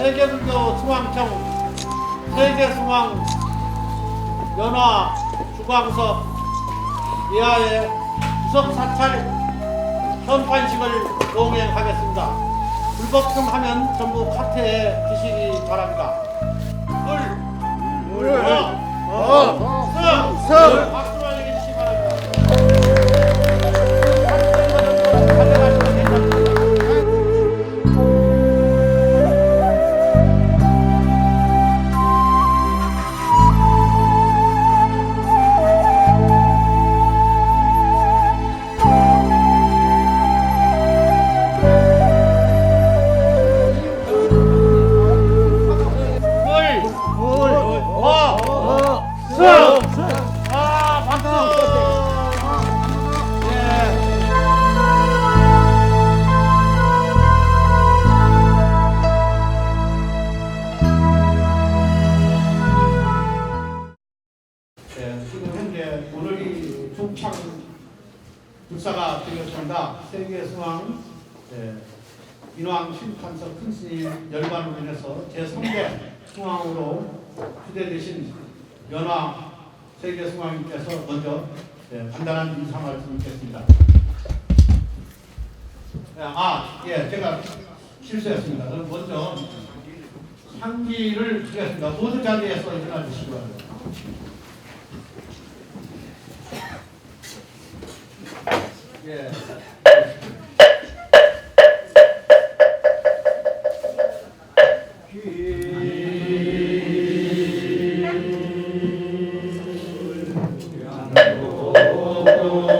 세계불교 중앙청 세계중앙 연화 주광석 이하의 구석 사찰 현판식을 동행하겠습니다. 불법성하면 전부 카트에 드시기 바랍니다. 물, 물, 어, 어, 스, 스, 박수로 해주시 인왕 신판서 큰 스님 열반으로 인해서 제3대 수왕으로 추대되신 연화 세계 수왕님께서 먼저 네, 간단한 인사 말씀 드리겠습니다. 네, 아, 예, 제가 실수했습니다. 그럼 먼저 상기를 드리겠습니다. 모든 자리에서 일어나 주시기 바랍니다. 예. 이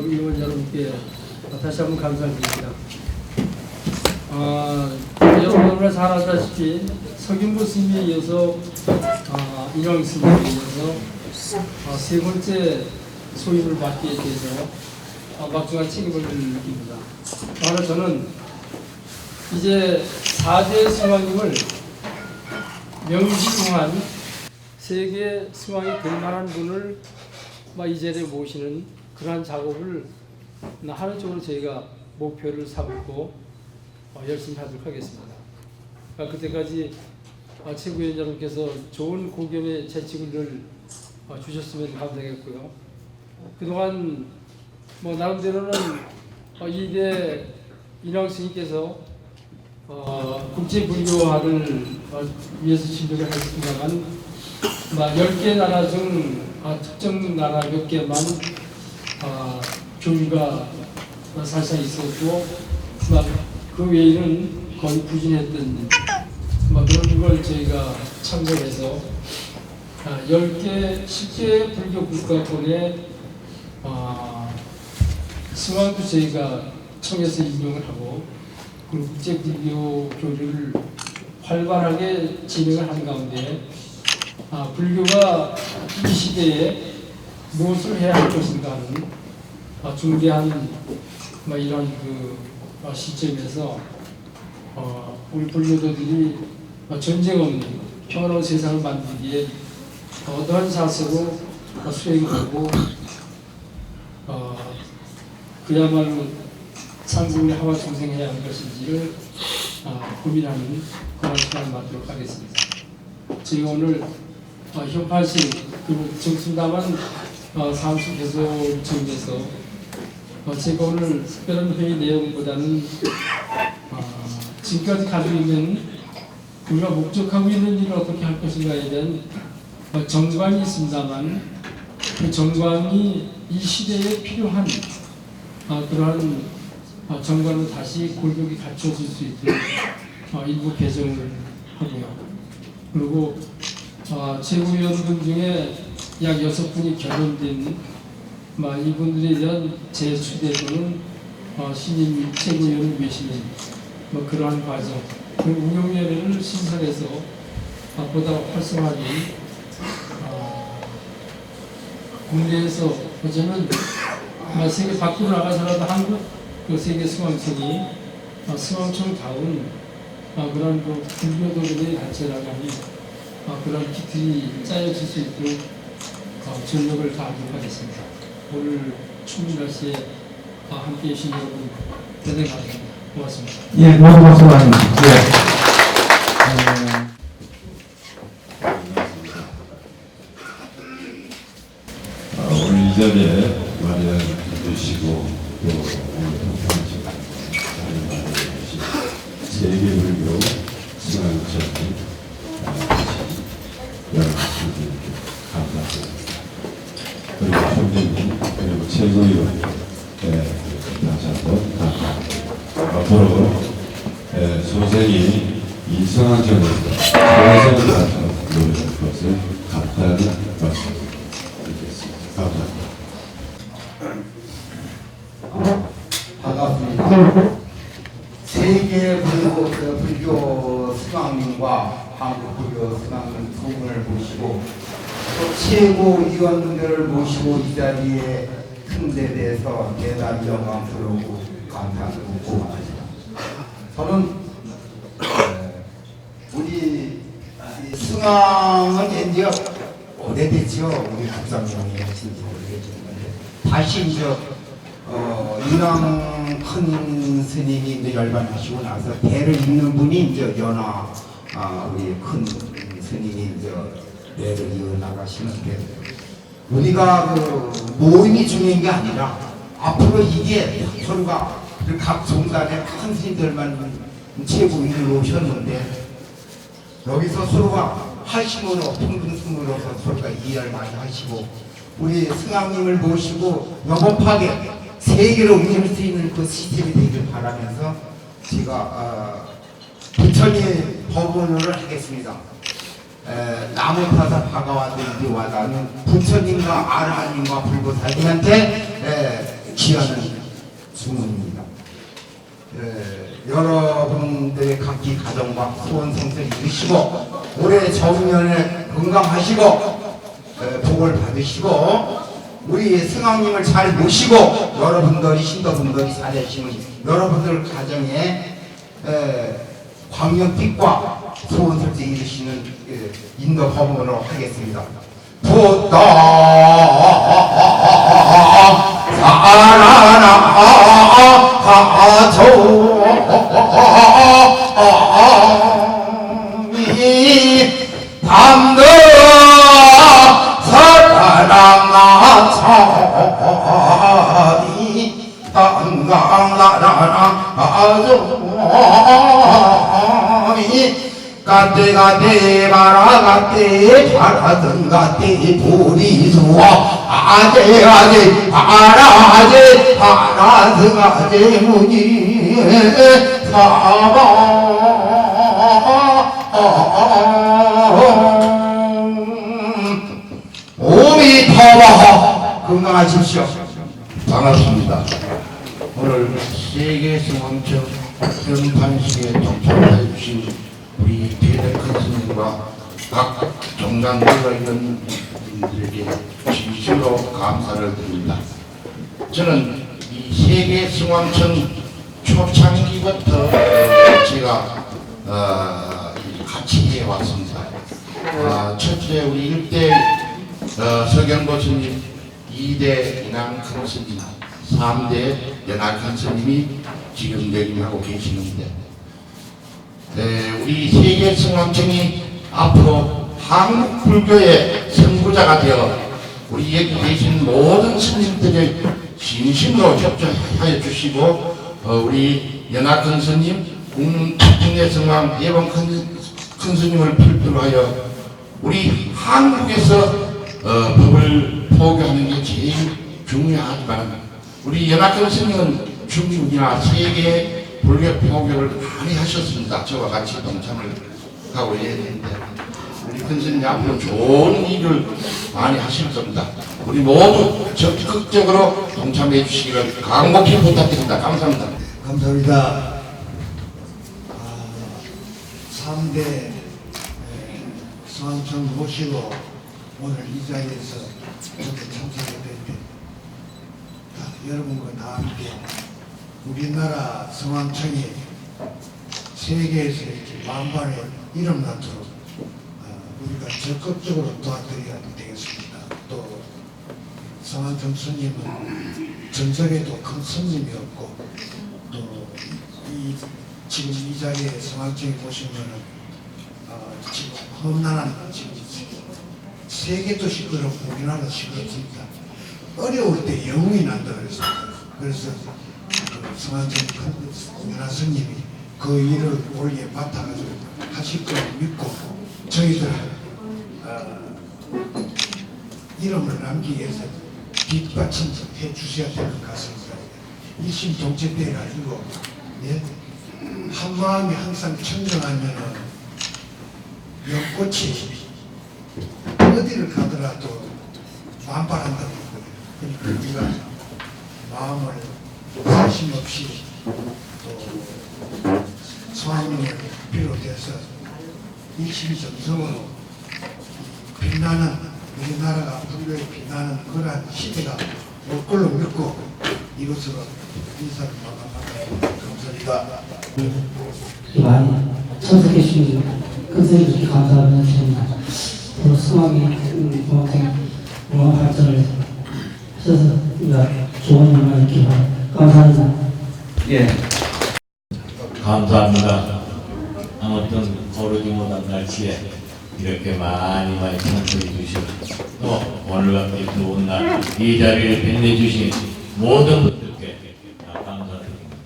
아, 의원 여러분께 다시 한번 감사드립니다. 아, 여러분들 잘 아다시피 석윤보 스님에 이어서 아, 인왕 스님에 이어서 아, 세 번째 소임을 맡게 돼서 아, 막중한 책임을 느낍니다. 바로 저는 이제 4대 승왕님을 명실공한 세계 승왕이 될 만한 분을 막 이 자리에 모시는 그러한 작업을 하는 쪽으로 저희가 목표를 삼고 어, 열심히 하도록 하겠습니다. 아, 그때까지 아, 최고위원 여러분께서 좋은 고견의 재치를 어, 주셨으면 감사하겠고요. 그동안 뭐 나름대로는 어, 이대 인왕 스님께서 어, 국제 불교화를 어, 위해서 진도를 했습니다만 막 10개 나라 중 아, 특정 나라 몇 개만 아, 교류가 어, 살짝 있었고 막그 외에는 거의 부진했던 막 그런 걸 저희가 참고해서 아, 10개, 10개 불교 국가권에 아, 승왕도 저희가 청에서 인용을 하고 그리고 국제 불교 교류를 활발하게 진행을 하는 가운데 아, 불교가 이 시대에 무엇을 해야 할 것인가 하는 아, 중대한 뭐 이런 그 아, 시점에서 어, 우리 불교도들이 어, 전쟁 없는 평화로운 세상을 만들기에 어떠한 자세로 어, 수행하고 어, 그야말로 상승의 하와 중생해야 하는 것인지를 어, 고민하는 그런 시간을 갖도록 하겠습니다. 저희가 오늘 어, 현판식 그리고 정순담한 어, 사무실 개소 정에서 어, 제가 오늘 특별한 회의 내용보다는 어, 지금까지 가지고 있는 우리가 목적하고 있는 일을 어떻게 할 것인가에 대한 어, 정관이 있습니다만 그 정관이 이 시대에 필요한 어, 그러한 어, 정관을 다시 골격이 갖춰질 수 있도록 어, 일부 개정을 하고요. 그리고 어, 최고위원분 중에 약 여섯 분이 결혼된 뭐 이분들에 대한 재추대 또는 어, 신임 최고위원을 계시는 뭐 그러한 과정 그리고 운영위원회를 신설해서 어, 보다 활성화된 어, 국내에서 어제는 뭐 세계 밖으로 나가서라도 한국 그 세계 수강청이 어, 수강청 다운 어, 그런 그 불교도들의 단체라고 하니 어, 그런 기틀이 짜여질 수 있도록 어, 전력을 다하도록 하겠습니다. 오늘 추운 날씨에 어, 함께 해 주신 여러분 대단히 감사합니다. 고맙습니다. 예, 모두 박수 받습니다. 예. 아, 오늘 이 자리에 마련 주시고 또 오늘 동참하신 자리 마련해 주신 세계불교 승왕처님 여러분들께 감사드립니다. 그리고 총재님 그리고 최고위원 예, 다시 한번 감사합니다. 앞으로 예, 소생이 이 승왕처에서 최선을 다해서 노력할 것을 간단히 말씀드립니다. 감사합니다. 반갑습니다. 세계 불교, 그 불교 수강님과 한국 불교 수강님 두 분을 모시고 또 최고 위원들을 모시고 이 자리에 큰 데 대해서 대단히 영광스럽고 감사하고. 저는 에, 우리 이 승왕은 이제 오래됐죠. 우리 국장님이 하신지 모르겠지만 다시 이제 어, 이랑 큰 스님이 이제 열반하시고 나서 대를 잇는 분이 이제 연하 아, 우리 큰 스님이 이제 대를 이어 나가시는데 우리가 그 모임이 중요한 게 아니라 앞으로 이게 서로가 그각 종단의 큰 스님들만 최고위를 오셨는데 여기서 서로가 하심으로 평등심으로서 서로가 이해를 많이 하시고 우리 승왕님을 모시고 영업하게 세계로 옮길 수 있는 그 시스템이 되길 바라면서 제가 어, 부처님 법원을 하겠습니다. 에, 나무타사 바가와들이와다는 부처님과 아라님과 불보살님한테 에, 기하는 주문입니다. 에, 여러분들의 각기 가정과 소원 성취를 이루시고 올해 정년에 건강하시고 에, 복을 받으시고 우리 승왕님을 잘 모시고 여러분들이 신도분들이 살아계시는 여러분들 가정에 에, 광명빛과 소원 설제 이루시는 인도 법문으로 하겠습니다. 부다 사라나 조이 담도 사라나 차이 담가나나 아조이 가때 가때 바라 가때 바라던 가때 보리소 아재 아재 바라 아재 바라던 아재 무니 사방 오미 터와 건강하십시오. 반갑습니다. 오늘 세계 성황청 연판식에 동참해 주신 우리 대대큰 스님과 각 종단 들어있는 분들에게 진심으로 감사를 드립니다. 저는 이 세계 성황청 초창기부터 제가 어, 같이 해왔습니다. 아, 첫째 우리 일대 어, 서경보 스님, 2대 인왕큰 스님, 3대 연악한 스님이 지금 내림하고 계시는데 네, 우리 세계 성황청이 앞으로 한국 불교의 선구자가 되어 우리 여기 계신 모든 스님들의 진심으로 협조하여 주시고 어, 우리 연합큰 스님, 국내 성황 예봉 큰, 큰 스님을 필두로 하여 우리 한국에서 어, 법을 포교하는 게 제일 중요하지만 우리 연합경 스님은 중국이나 세계 불교 포교를 많이 하셨습니다. 저와 같이 동참을 하고 있는데 우리 큰 스님 앞으로 좋은 일을 많이 하실 겁니다. 우리 모두 적극적으로 동참해 주시기를 강목히 부탁드립니다. 감사합니다. 감사합니다. 아, 3대 성황청 모시고 오늘 이 자리에서 이렇게 참석하게 다, 여러분과 다 함께 우리나라 성황청이 세계에서 이렇게 만반의 이름 나도록 어, 우리가 적극적으로 도와드려야 되겠습니다. 또 성황청 스님은 전설에도 큰 스님이었고 또 이 지금 이 자리에 성황청에 보시면은 어, 지금 험난한 지금 세계도 시끄럽고 우리나라도 시끄럽습니다. 어려울 때 영웅이 난다 그랬습니다. 그래서 그 성황청 큰 연하 스님이 그 일을 올게 맡아가지고 하실 걸 믿고 저희들 어, 이름을 남기기 위해서 뒷받침해 주셔야 될 것 같습니다. 일심동체돼 가지고 예? 한 마음이 항상 청정하면은 연꽃이 어디를 가더라도 만발한다고. 그러니까 우리가 마음을 관심 없이 또 소환을 비롯해서 일심정성으로 빛나는 우리나라가 불교에 빛나는 그러한 시대가 올 걸로 믿고 이것으로 인사를 마감합니다. 감사합니다. 많이 참석해 주신 큰스님께 감사하는 드립니다. 또 성황이 중학생 문화 발전을 우리가 좋은 있기를 바랍니다. 감사합니다. 예. 감사합니다. 아무튼 거르지 못한 날씨에 이렇게 많이 많이 참석해 주시고 또 오늘같이 좋은 날 이 자리를 빛내 주신 모든 분들께 다 감사드립니다.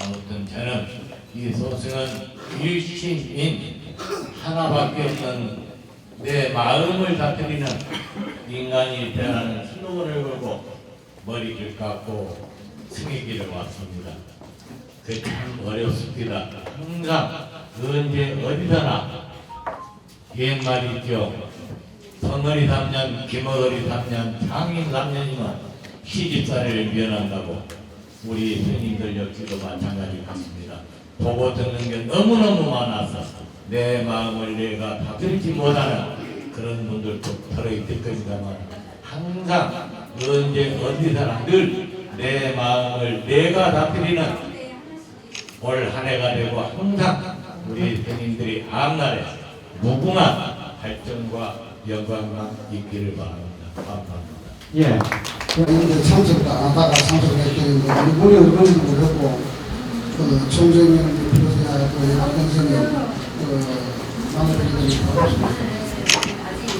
아무튼 저는 이 소승은 일신인 하나밖에 없는 내 마음을 다스리는 인간이 되라는 슬로건을 걸고 머리를 깎고 승희기를 왔습니다. 그참 어렵습니다. 항상 언제 어디서나 옛말이 있죠. 성월이 3년, 김어걸이 3년, 장인 3년이면 시집살이를 면한다고 우리 스님들 역시도 마찬가지 같습니다. 보고 듣는 게 너무너무 많아서 내 마음을 내가 다스리지 못하는 그런 분들도 들어있을 겁니다만 항상 언제 어디서나 늘 내 마음을 내가 다스리는 올 한 해가 되고 항상 우리 스님들이 앞날에 무궁한 발전과 영광만 있기를 바랍니다. 감사합니다. 예. 이제 참석도 안 하다가 참석했더니 우리 의원님도 그렇고 그 총재님 비로소야 그그 남들이 반갑습니다.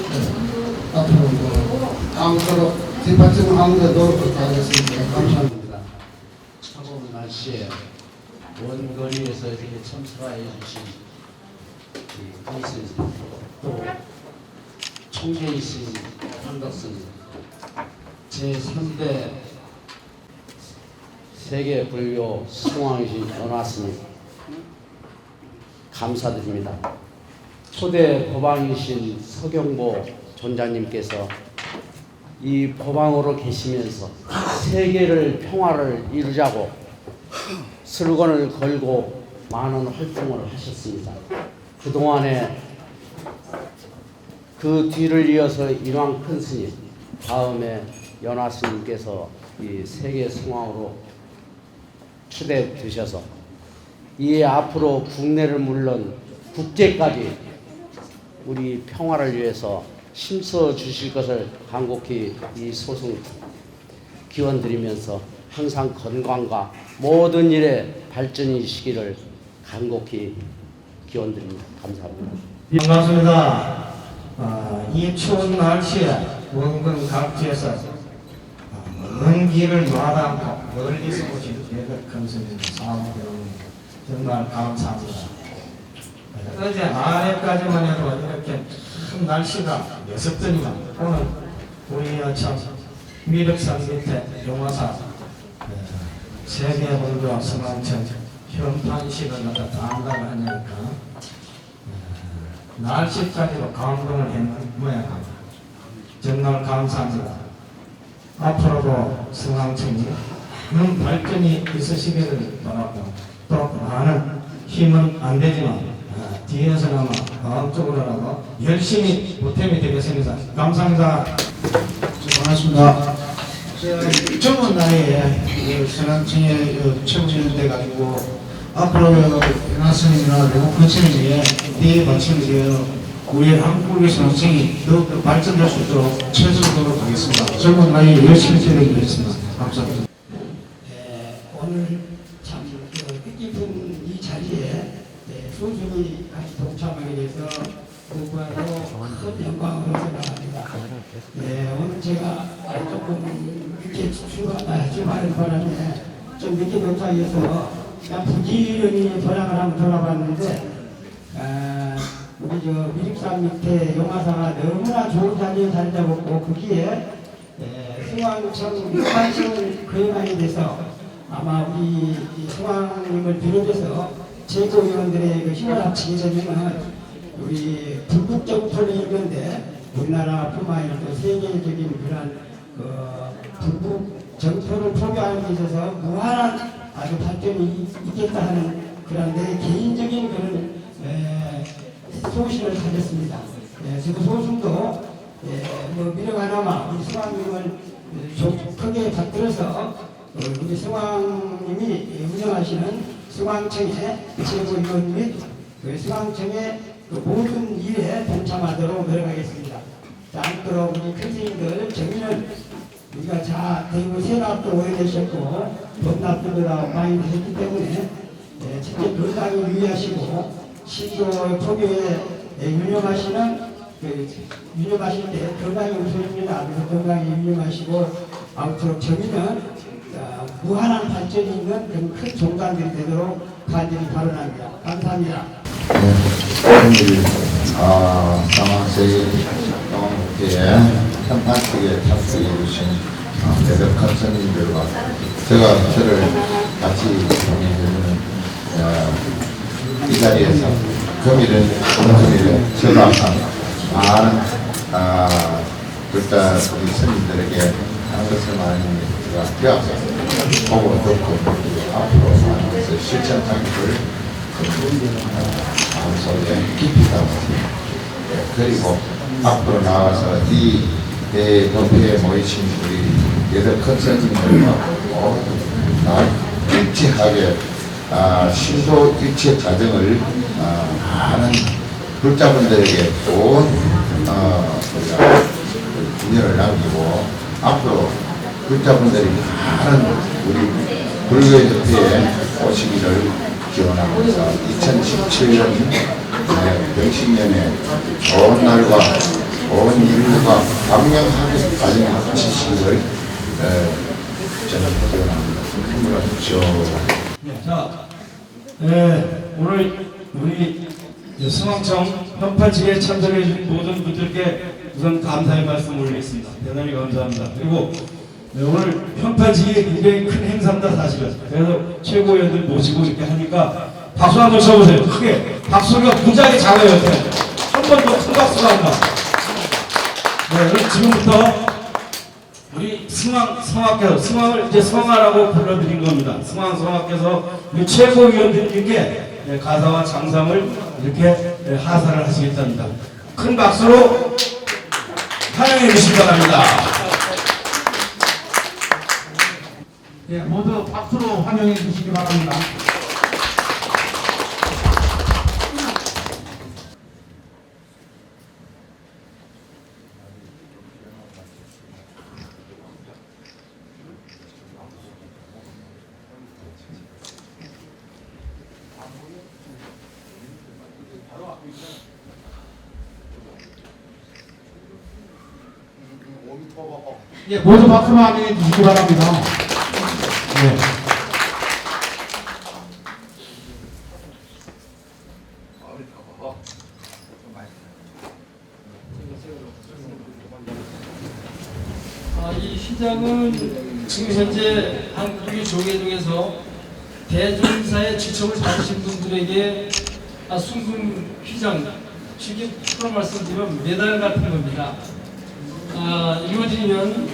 네. 앞으로 뭐 아무쪼록 하는 데 노력을 다하겠습니다. 감사합니다. 차가운 날씨에 원거리에서 이렇게 참석해 주신 이 강선 또 총재이신 한덕선 제3대 세계 불교 성황신 연화스님 감사드립니다. 초대 법왕이신 서경보 존자님께서 이 법왕으로 계시면서 세계를 평화를 이루자고 슬건을 걸고 많은 활동을 하셨습니다. 그동안에 그 뒤를 이어서 인왕 큰 스님, 다음에 연화 스님께서 이 세계 성황으로 추대되셔서 이 앞으로 국내를 물론 국제까지 우리 평화를 위해서 힘써 주실 것을 간곡히 이 소송 기원드리면서 항상 건강과 모든 일에 발전이 있기를 간곡히 기원드립니다. 감사합니다. 반갑습니다. 아, 이 추운 날씨에 원근 각지에서 먼 길을 마다않고 멀리서 오신 예배 큰스님 사무경 정말 감사합니다. 어제 아래까지만 해도 이렇게 큰 날씨가 매섭더니만 오늘 우리 참 미륵산 밑에 용화사 네, 세계불교 성황천 현판식을 갖다 담당을 하니까 날씨까지도 감동을 했는 모양입니다. 정말 감사합니다. 앞으로도 성황천이 는 발전이 있으시기를 바라고 또 많은 힘은 안 되지만 아, 뒤에서나마 마음적으로라도 열심히 보탬이 되겠습니다. 감사합니다. 고맙습니다. 저 젊은 나이에 그 선한층에 그 최고위원 돼가지고 앞으로 외국 컨스님이 뒤에 받침되어 우리 한국의 선생이 더욱더 발전될 수 있도록 최선을 다하도록 하겠습니다. 젊은 나이에 열심히 해드리겠습니다. 감사합니다. 에, 오늘 참 그, 뜻깊은 이 자리에 에, 소중히 같이 동참하게 돼서 무구하고 큰 영광으로 생각합니다. 네, 오늘 제가 조금 늦게 출발, 아, 출발할 바람에 좀 늦게 도착해서 그냥 부지런히 도량을 한번 돌아봤는데 아, 우리 저 미륵산 밑에 용화사가 너무나 좋은 자리에 자리 잡았고 거기에 에, 승왕청 육관청을 거행하게 돼서 아마 우리 이 승왕님을 비롯해서 최고위원들의 그 힘을 합치게 되면은 우리 불국 정토를 이루는데 우리나라뿐만 아니라 또 세계적인 그런 그 불국 정토를 포교하는 데 있어서 무한한 아주 발전이 있겠다 하는 그런 내 개인적인 그런 에, 소신을 가졌습니다. 예, 저도 소신도 예, 뭐 하나만 우리 승왕님을 좀 크게 받들어서 어, 우리 승왕님이 운영하시는 승왕청의 최고위원 승왕청의 그 모든 일에 동참하도록 노력하겠습니다. 자, 아무쪼록 우리 큰 스님들 정의는 우리가 자 대구 세납도 오래되셨고 법납도 많이 되셨기 때문에 예, 첫째 건강을 유의하시고 신도 포교에 예, 유념하시는 그 유념하실 때 건강이 우선입니다. 그래서 건강히 유념하시고 아무쪼록 정의는 어, 무한한 발전이 있는 그런 큰 종단들이 되도록 간절히 발언합니다. 감사합니다. 오늘 아, 동국회에 현판식에 참석해 주신 대덕한 선생님들과 제가 저를 같이 공연해주는 어, 이 자리에서 금일은 금일은 저도 항상 많은 아, 글자 우리 선생님들에게 하는 것을 많이 제가 배워서 보고 듣고 앞으로 많은 것을 실천하기를 예, 그리고 앞으로 나가서 이 대협회에 모이신 우리 여덟 컨설팅들과 모두 다 일치하게 아, 신도 일체 과정을 아, 많은 불자분들에게 좋은 어, 우리가 인연을 남기고 앞으로 불자분들이 많은 우리 불교협회에 오시기를 기원하면서 2017년 병신년에 좋은 날과 좋은 일과 광명하게 가정하시기를 에, 저는 기원합니다. 힘을 주십시오. 자, 예, 오늘 우리 승왕청 현파직에 참석해 주신 모든 분들께 우선 감사의 말씀 올리겠습니다. 대단히 감사합니다. 그리고 네, 오늘 현파직이 굉장히 큰 행사입니다, 사실은. 그래서 최고위원들 모시고 이렇게 하니까 박수 한 번 쳐보세요. 크게. 박수가 무지하게 작아요, 옆에. 한번 더 큰 박수가 안 나. 네, 그럼 지금부터 우리 승왕 성악께서 승왕을 이제 성하라고 불러드린 겁니다. 승왕 성악께서 우리 최고위원들께 네, 가사와 장상을 이렇게 네, 하사를 하시겠답니다. 큰 박수로 환영해 주시기 바랍니다. 예, 모두 박수로 환영해 주시기 바랍니다. 예, 모두 박수로 환영해 주시기 바랍니다. 예. 아, 이 휘장은 지금 현재 한국의 조계 중에서 대종사의 지척을 받으신 분들에게 아, 순금 휘장, 쉽게 풀어 말씀드리면 메달 같은 겁니다. 아, 이루어지면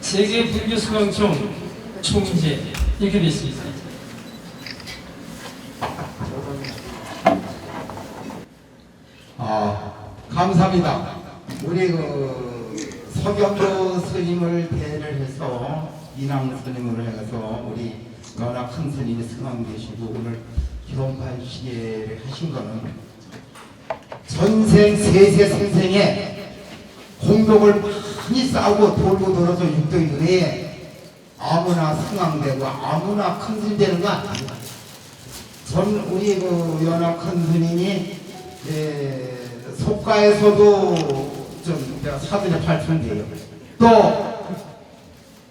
세계 불교 수강총 총재 이렇게 될수 있습니다. 아, 감사합니다. 우리 그 서경도 스님을 대를 해서 인왕 스님으로 해서 우리 연합 큰 스님이 승왕 되시고 오늘 기원판 시계를 하신 거는 전생 세세 선생의 공덕을 많이 쌓고 돌고 돌아서 육덕이 은혜에 아무나 승왕되고 아무나 큰 스님 되는 거 아닙니다. 전 우리 그 연합 큰 스님이 예, 속가에서도 좀 사전에 발표인데요. 또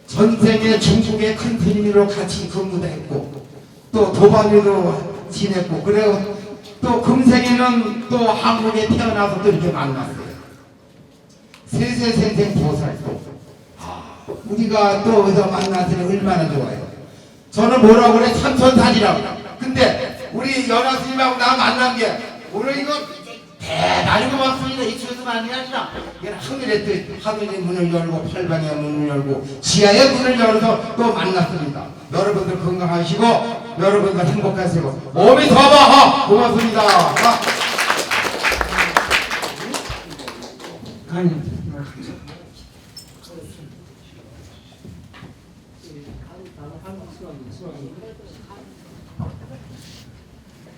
전생에 중국의 큰 스님으로 같이 근무도 했고 또 도반이로 지냈고 그리고 또 금생에는 또 한국에 태어나서 또 이렇게 만났어요. 세세생생 보살도 아, 우리가 또 어디서 만났으니 얼마나 좋아요. 저는 뭐라고 그래 참선산이라고. 근데 우리 연하 스님하고 나 만난 게 오늘 이거 대단히 고맙습니다. 이 주스만이 아니라 하늘에 또 하늘의 문을 열고 팔방의 문을 열고 지하의 문을 열어서 또 만났습니다. 여러분들 건강하시고 여러분들 행복하시고 몸이 더바하 고맙습니다. 아. 아니,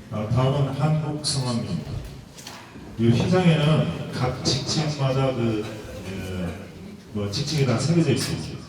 다음은 한국 성함입니다. 이 휘장에는 각 직책마다 그, 그, 뭐 직책이 다 새겨져 있어요.